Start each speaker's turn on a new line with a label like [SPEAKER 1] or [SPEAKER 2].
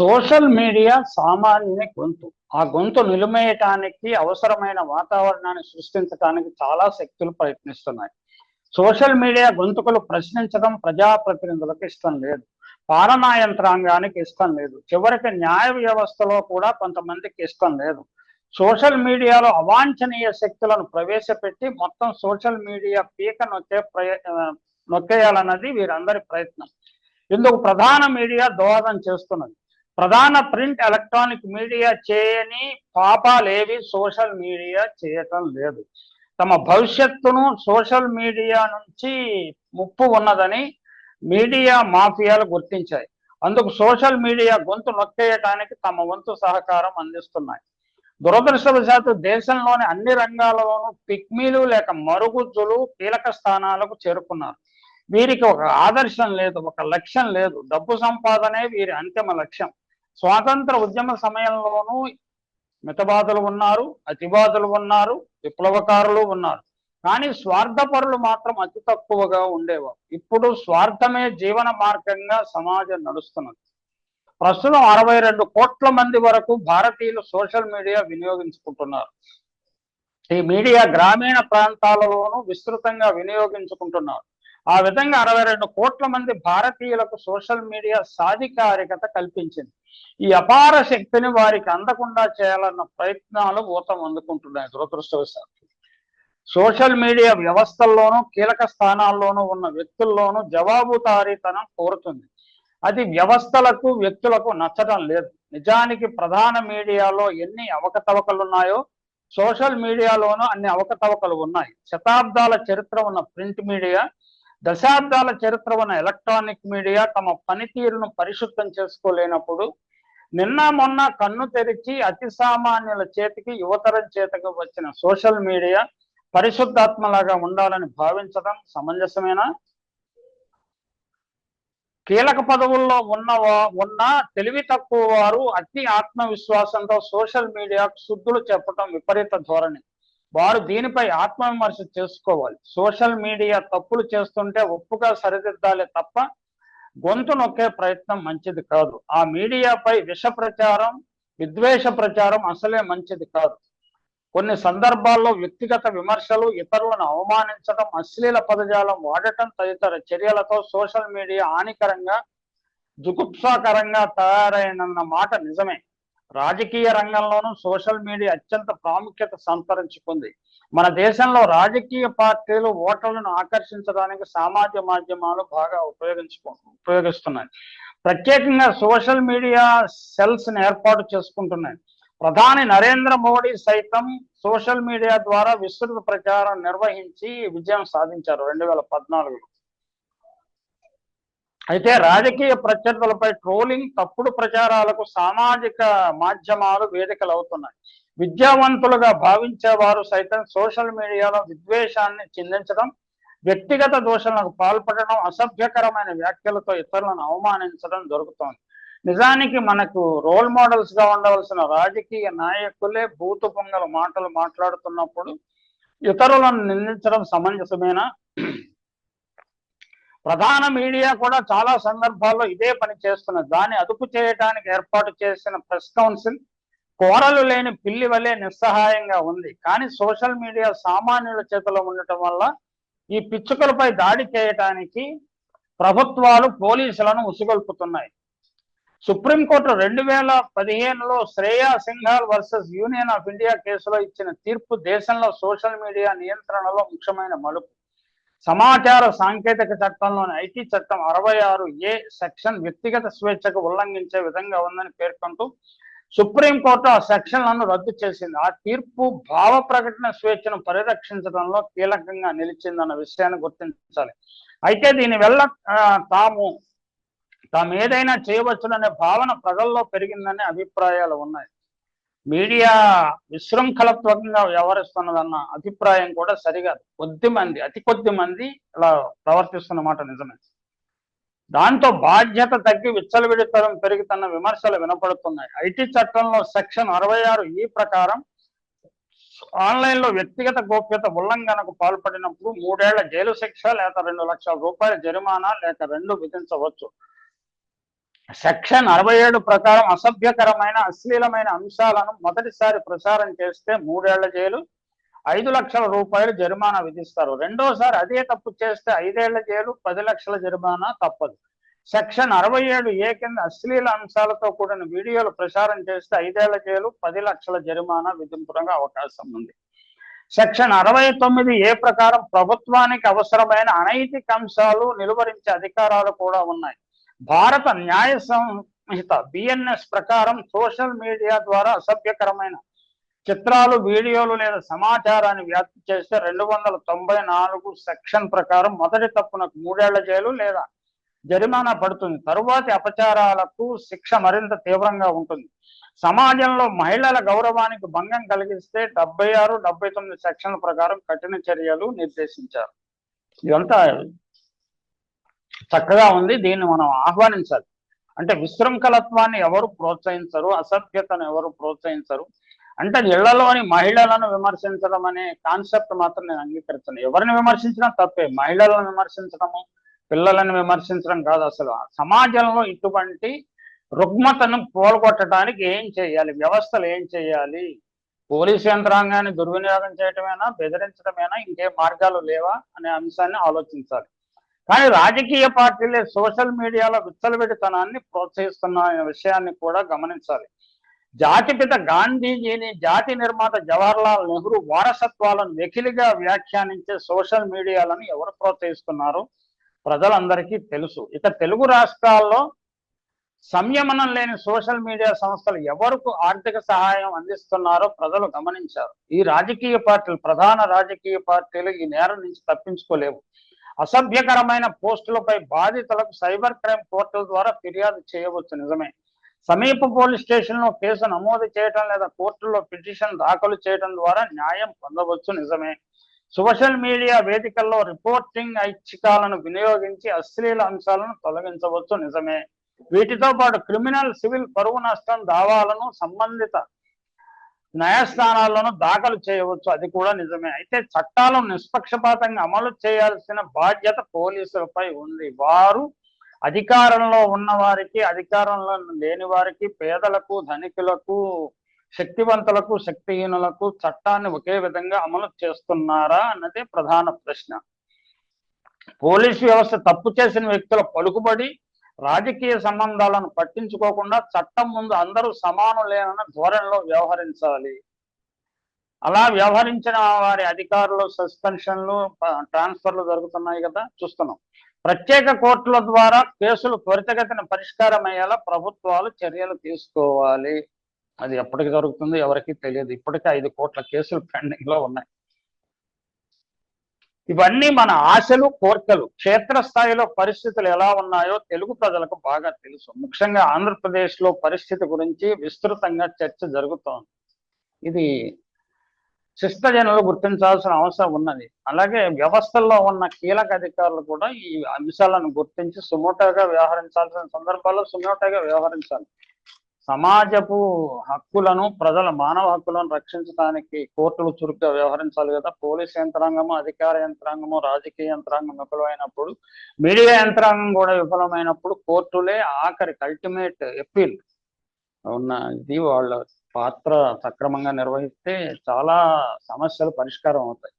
[SPEAKER 1] Social media సామాన్యుని గొంతు. ఆ గొంతు నిలుమేయటానికి అవసరమైన వాతావరణాన్ని సృష్టించడానికి చాలా శక్తులు ప్రయత్నిస్తున్నాయి. సోషల్ మీడియా గొంతుకులు ప్రశ్నించడం ప్రజాప్రతినిధులకు ఇష్టం లేదు. పాలనా యంత్రాంగానికి ఇష్టం లేదు. చివరికి న్యాయ వ్యవస్థలో కూడా కొంతమందికి ఇష్టం లేదు. సోషల్ మీడియాలో అవాంఛనీయ శక్తులను ప్రవేశపెట్టి మొత్తం సోషల్ మీడియా పీక నొక్కే ప్రయ నొక్కేయాలన్నది వీరందరి ప్రయత్నం. ఇందుకు ప్రధాన మీడియా దోహదం చేస్తున్నది. ప్రధాన ప్రింట్ ఎలక్ట్రానిక్ మీడియా చేయని పాపాలేవి సోషల్ మీడియా చేయటం లేదు. తమ భవిష్యత్తును సోషల్ మీడియా నుంచి ముప్పు ఉన్నదని మీడియా మాఫియాలు గుర్తించాయి. అందుకు సోషల్ మీడియా గొంతు నొక్కేయటానికి తమ వంతు సహకారం అందిస్తున్నాయి. దురదృష్టవశాత్తు దేశంలోని అన్ని రంగాలలోనూ పిక్మీలు లేక మరుగుజ్జులు కీలక స్థానాలకు చేరుకున్నారు. వీరికి ఒక ఆదర్శం లేదు ఒక లక్ష్యం లేదు. డబ్బు సంపాదనే వీరి అంతిమ లక్ష్యం. స్వాతంత్ర ఉద్యమ సమయంలోనూ మితబాదులు ఉన్నారు అతిబాదులు ఉన్నారు విప్లవకారులు ఉన్నారు. కానీ స్వార్థపరులు మాత్రం అతి తక్కువగా ఉండేవారు. ఇప్పుడు స్వార్థమే జీవన మార్గంగా సమాజం నడుస్తున్నది. ప్రస్తుతం అరవై రెండు కోట్ల మంది వరకు భారతీయులు సోషల్ మీడియా వినియోగించుకుంటున్నారు. ఈ మీడియా గ్రామీణ ప్రాంతాలలోనూ విస్తృతంగా వినియోగించుకుంటున్నారు. ఆ విధంగా అరవై రెండు కోట్ల మంది భారతీయులకు సోషల్ మీడియా సాధికారికత కల్పించింది. ఈ అపార శక్తిని వారికి అందకుండా చేయాలన్న ప్రయత్నాలు ఊతం అందుకుంటున్నాయి దురదృష్టవశాత్తు. సోషల్ మీడియా వ్యవస్థల్లోనూ కీలక స్థానాల్లోనూ ఉన్న వ్యక్తుల్లోనూ జవాబుదారీతనం కోరుతుంది. అది వ్యవస్థలకు వ్యక్తులకు నచ్చడం లేదు. నిజానికి ప్రధాన మీడియాలో ఎన్ని అవకతవకలు ఉన్నాయో సోషల్ మీడియాలోనూ అన్ని అవకతవకలు ఉన్నాయి. శతాబ్దాల చరిత్ర ఉన్న ప్రింట్ మీడియా దశాబ్దాల చరిత్ర ఉన్న ఎలక్ట్రానిక్ మీడియా తమ పనితీరును పరిశుద్ధం చేసుకోలేనప్పుడు నిన్న మొన్న కన్ను తెరిచి అతి సామాన్యుల చేతికి యువతరం చేతకు వచ్చిన సోషల్ మీడియా పరిశుద్ధాత్మలాగా ఉండాలని భావించడం సమంజసమేనా? కీలక పదవుల్లో ఉన్న ఉన్న తెలివి తక్కువ వారు అతి ఆత్మవిశ్వాసంతో సోషల్ మీడియాకు శుద్ధులు చెప్పడం విపరీత ధోరణి. వారు దీనిపై ఆత్మవిమర్శ చేసుకోవాలి. సోషల్ మీడియా తప్పులు చేస్తుంటే ఒప్పుగా సరిదిద్దాలి తప్ప గొంతు నొక్కే ప్రయత్నం మంచిది కాదు. ఆ మీడియాపై విష ప్రచారం విద్వేష ప్రచారం అసలే మంచిది కాదు. కొన్ని సందర్భాల్లో వ్యక్తిగత విమర్శలు ఇతరులను అవమానించడం అశ్లీల పదజాలం వాడటం తదితర చర్యలతో సోషల్ మీడియా హానికరంగా జుగుప్సాకరంగా తయారైనన్న మాట నిజమే. రాజకీయ రంగంలోనూ సోషల్ మీడియా అత్యంత ప్రాముఖ్యత సంతరించుకుంది. మన దేశంలో రాజకీయ పార్టీలు ఓటర్లను ఆకర్షించడానికి సామాజిక మాధ్యమాలు బాగా ఉపయోగించుకో ఉపయోగిస్తున్నాయి. ప్రత్యేకంగా సోషల్ మీడియా సెల్స్ని ఏర్పాటు చేసుకుంటున్నాయి. ప్రధాని నరేంద్ర మోడీ సైతం సోషల్ మీడియా ద్వారా విస్తృత ప్రచారం నిర్వహించి విజయం సాధించారు. రెండు వేల పద్నాలుగులో అయితే రాజకీయ ప్రత్యర్థులపై ట్రోలింగ్ తప్పుడు ప్రచారాలకు సామాజిక మాధ్యమాలు వేదికలు అవుతున్నాయి విద్యావంతులుగా భావించేవారు సైతం సోషల్ మీడియాలో విద్వేషాన్ని చెందించడం వ్యక్తిగత దోషాలకు పాల్పడడం అసభ్యకరమైన వ్యాఖ్యలతో ఇతరులను అవమానించడం జరుగుతోంది. నిజానికి మనకు రోల్ మోడల్స్గా ఉండవలసిన రాజకీయ నాయకులే బూతు పొంగల మాటలు మాట్లాడుతున్నప్పుడు ఇతరులను నిందించడం సమంజసమేనా? ప్రధాన మీడియా కూడా చాలా సందర్భాల్లో ఇదే పని చేస్తున్నది. దాన్ని అదుపు చేయడానికి ఏర్పాటు చేసిన ప్రెస్ కౌన్సిల్ కోరలు లేని పిల్లి వలె నిస్సహాయంగా ఉంది. కానీ సోషల్ మీడియా సామాన్యుల చేతిలో ఉండటం వల్ల ఈ పిచ్చుకలపై దాడి చేయటానికి ప్రభుత్వాలు పోలీసులను ఉసిగొల్పుతున్నాయి. సుప్రీంకోర్టు రెండు వేల పదిహేనులో Shreya Singhal versus union of India కేసులో ఇచ్చిన తీర్పు దేశంలో సోషల్ మీడియా నియంత్రణలో ముఖ్యమైన మలుపు. సమాచార సాంకేతిక చట్టంలోని ఐటీ చట్టం అరవై ఆరు ఏ సెక్షన్ వ్యక్తిగత స్వేచ్ఛకు ఉల్లంఘించే విధంగా ఉందని పేర్కొంటూ సుప్రీంకోర్టు ఆ సెక్షన్లను రద్దు చేసింది. ఆ తీర్పు భావ ప్రకటన స్వేచ్ఛను పరిరక్షించడంలో కీలకంగా నిలిచిందన్న విషయాన్ని గుర్తించాలి. అయితే దీని వల్ల తాము తాము ఏదైనా చేయవచ్చుననే భావన ప్రజల్లో పెరిగిందనే అభిప్రాయాలు ఉన్నాయి. మీడియా విశృంఖలత్వకంగా వ్యవహరిస్తున్నదన్న అభిప్రాయం కూడా సరికాదు కొద్ది మంది అతి కొద్ది మంది ఇలా ప్రవర్తిస్తున్నమాట నిజమే. దాంతో బాధ్యత తగ్గి విచ్చలవిడితనం పెరుగుతున్న విమర్శలు వినపడుతున్నాయి. ఐటీ చట్టంలో సెక్షన్ అరవై ఆరు ఈ ప్రకారం ఆన్లైన్లో వ్యక్తిగత గోప్యత ఉల్లంఘనకు పాల్పడినప్పుడు మూడేళ్ళ జైలు శిక్ష లేక రెండు లక్షల రూపాయల జరిమానా లేక రెండు విధించవచ్చు. సెక్షన్ అరవై ఏడు ప్రకారం అసభ్యకరమైన అశ్లీలమైన అంశాలను మొదటిసారి ప్రసారం చేస్తే మూడేళ్ళ జైలు ఐదు లక్షల రూపాయలు జరిమానా విధిస్తారు. రెండోసారి అదే తప్పు చేస్తే ఐదేళ్ళ జైలు పది లక్షల జరిమానా తప్పదు. సెక్షన్ అరవై ఏడు ఏ కింద అశ్లీల అంశాలతో కూడిన వీడియోలు ప్రసారం చేస్తే ఐదేళ్ళ జైలు పది లక్షల జరిమానా విధింపురంగా అవకాశం ఉంది. సెక్షన్ అరవై తొమ్మిది ఏ ప్రకారం ప్రభుత్వానికి అవసరమైన అనైతిక అంశాలు నిలువరించే అధికారాలు కూడా ఉన్నాయి. భారత న్యాయ సంహిత బిఎన్ఎస్ ప్రకారం సోషల్ మీడియా ద్వారా అసభ్యకరమైన చిత్రాలు వీడియోలు లేదా సమాచారాన్ని వ్యాప్తి చేస్తే రెండు వందల తొంభై నాలుగు సెక్షన్ ప్రకారం మొదటి తప్పునకు మూడేళ్ళ జైలు లేదా జరిమానా పడుతుంది. తరువాతి అపచారాలకు శిక్ష మరింత తీవ్రంగా ఉంటుంది. సమాజంలో మహిళల గౌరవానికి భంగం కలిగిస్తే డెబ్బై ఆరు డెబ్బై తొమ్మిది సెక్షన్ల ప్రకారం కఠిన చర్యలు నిర్దేశించారు. ఇదంతా చక్కగా ఉంది. దీన్ని మనం ఆహ్వానించాలి. అంటే విశృంఖలత్వాన్ని ఎవరు ప్రోత్సహించరు అసభ్యతను ఎవరు ప్రోత్సహించరు. అంటే ఇళ్ళలోని మహిళలను విమర్శించడం అనే కాన్సెప్ట్ మాత్రం నేను అంగీకరించను ఎవరిని విమర్శించినా తప్పే. మహిళలను విమర్శించడము పిల్లలను విమర్శించడం కాదు అసలు. సమాజంలో ఇటువంటి రుగ్మతను పోలగొట్టడానికి ఏం చేయాలి? వ్యవస్థలు ఏం చేయాలి? పోలీసు యంత్రాంగాన్ని దుర్వినియోగం చేయటమేనా? బెదిరించడమేనా ఇంకే మార్గాలు లేవా? అనే అంశాన్ని ఆలోచించాలి. కానీ రాజకీయ పార్టీలే సోషల్ మీడియాలో విచ్చలవిడితనాన్ని ప్రోత్సహిస్తున్న విషయాన్ని కూడా గమనించాలి. జాతిపిత గాంధీజీని జాతి నిర్మాత జవహర్లాల్ నెహ్రూ వారసత్వాలను వెకిలిగా వ్యాఖ్యానించే సోషల్ మీడియాలను ఎవరు ప్రోత్సహిస్తున్నారు? ప్రజలందరికీ తెలుసు. ఇక తెలుగు రాష్ట్రాల్లో సంయమనం లేని సోషల్ మీడియా సంస్థలు ఎవరికి ఆర్థిక సహాయం అందిస్తున్నారో ప్రజలు గమనించారు. ఈ రాజకీయ పార్టీలు ప్రధాన రాజకీయ పార్టీలు ఈ నేరం నుంచి తప్పించుకోలేవు. అసభ్యకరమైన పోస్టులపై బాధితులకు సైబర్ క్రైమ్ పోర్టల్ ద్వారా ఫిర్యాదు చేయవచ్చు నిజమే. సమీప పోలీస్ స్టేషన్లో కేసు నమోదు చేయడం లేదా కోర్టులో పిటిషన్ దాఖలు చేయడం ద్వారా న్యాయం పొందవచ్చు నిజమే. సోషల్ మీడియా వేదికల్లో రిపోర్టింగ్ ఐచ్ఛికాలను వినియోగించి అశ్లీల అంశాలను తొలగించవచ్చు నిజమే. వీటితో పాటు క్రిమినల్ సివిల్ పరువు నష్టం దావాలను సంబంధిత న్యాయస్థానాల్లోనూ దాఖలు చేయవచ్చు. అది కూడా నిజమే. అయితే చట్టాలను నిష్పక్షపాతంగా అమలు చేయాల్సిన బాధ్యత పోలీసులపై ఉంది. వారు అధికారంలో ఉన్న వారికి అధికారంలో లేని వారికి పేదలకు ధనికులకు శక్తివంతులకు శక్తిహీనులకు చట్టాన్ని ఒకే విధంగా అమలు చేస్తున్నారా అన్నదే ప్రధాన ప్రశ్న. పోలీసు వ్యవస్థ తప్పు చేసిన వ్యక్తుల పలుకుబడి రాజకీయ సంబంధాలను పట్టించుకోకుండా చట్టం ముందు అందరూ సమానులేనన్న ధోరణిలో వ్యవహరించాలి. అలా వ్యవహరించిన వారి అధికారులు సస్పెన్షన్లు ట్రాన్స్ఫర్లు జరుగుతున్నాయి కదా చూస్తున్నాం. ప్రత్యేక కోర్టుల ద్వారా కేసులు త్వరితగతిన పరిష్కారం అయ్యేలా ప్రభుత్వాలు చర్యలు తీసుకోవాలి. అది ఎప్పటికి జరుగుతుంది? ఎవరికి తెలియదు. ఇప్పటికే ఐదు కోట్ల కేసులు పెండింగ్లో ఉన్నాయి. ఇవన్నీ మన ఆశలు కోర్కెలు. క్షేత్రస్థాయిలో పరిస్థితులు ఎలా ఉన్నాయో తెలుగు ప్రజలకు బాగా తెలుసు. ముఖ్యంగా ఆంధ్రప్రదేశ్లో పరిస్థితి గురించి విస్తృతంగా చర్చ జరుగుతోంది. ఇది శిష్టజనులు గుర్తించాల్సిన అవసరం ఉన్నది. అలాగే వ్యవస్థల్లో ఉన్న కీలక అధికారులు కూడా ఈ అంశాలను గుర్తించి సుమోటోగా వ్యవహరించాల్సిన సందర్భాల్లో సుమోటోగా వ్యవహరించాలి. సమాజపు హక్కులను ప్రజల మానవ హక్కులను రక్షించడానికి కోర్టులు చురుగ్గా వ్యవహరించాలి కదా. పోలీస్ యంత్రాంగము అధికార యంత్రాంగము రాజకీయ యంత్రాంగం విఫలమైనప్పుడు మీడియా యంత్రాంగం కూడా విఫలమైనప్పుడు కోర్టులే ఆఖరి అల్టిమేట్ ఎప్పీల్ ఉన్న ఇది వాళ్ళ పాత్ర సక్రమంగా నిర్వహిస్తే చాలా సమస్యలు పరిష్కారం అవుతాయి.